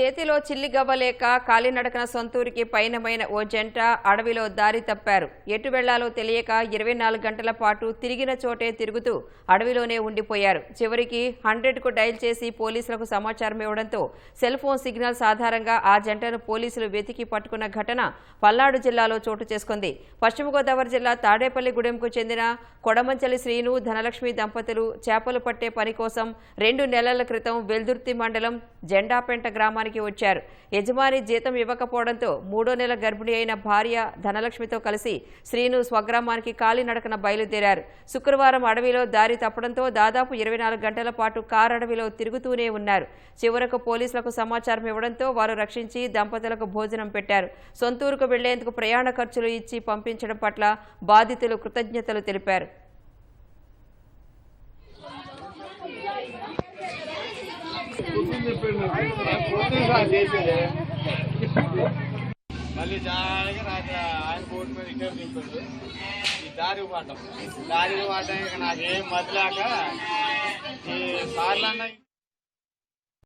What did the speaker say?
చేతిలో చిల్లి గవ్వలేక కాలినడకన సొంతూరికి పయనమైన ఓ జంట అడవిలో దారి తప్పారు. ఎటు వెళ్ళాలో తెలియక ఇరవై నాలుగు గంటల పాటు తిరిగిన చోటే తిరుగుతూ అడవిలోనే ఉండిపోయారు. చివరికి హండ్రెడ్కు డైల్ చేసి పోలీసులకు సమాచారం ఇవ్వడంతో సెల్ ఫోన్ సిగ్నల్స్ ఆధారంగా ఆ జంటను పోలీసులు వెతికి పట్టుకున్న ఘటన పల్నాడు జిల్లాలో చోటు చేసుకుంది. పశ్చిమ గోదావరి జిల్లా తాడేపల్లిగూడెంకు చెందిన కొడమంచలి శ్రీను ధనలక్ష్మి దంపతులు చేపలు పట్టే పని కోసం రెండు నెలల క్రితం వెల్దుర్తి మండలం జెండాపెంట గ్రామానికి వచ్చారు. యజమాని జీతం ఇవ్వకపోవడంతో మూడో నెల గర్భిణి అయిన భార్య ధనలక్ష్మితో కలిసి శ్రీను స్వగ్రామానికి కాలినడకన బయలుదేరారు. శుక్రవారం అడవిలో దారి తప్పడంతో దాదాపు ఇరవై నాలుగు గంటల పాటు కారు అడవిలో తిరుగుతూనే ఉన్నారు. చివరకు పోలీసులకు సమాచారం ఇవ్వడంతో వారు రక్షించి దంపతులకు భోజనం పెట్టారు. సొంతూరుకు వెళ్ళేందుకు ప్రయాణ ఖర్చులు ఇచ్చి పంపించడం పట్ల బాధితులు కృతజ్ఞతలు తెలిపారు. మళ్ళీ జాయిగా రాత్రి ఆయన బోర్డు మీద ఇటే దింపాడు ఈ దారి పడ్డాం దారి పడ్డాక నాకేం మదిలాక ఈ సార్లు సార్లన్నా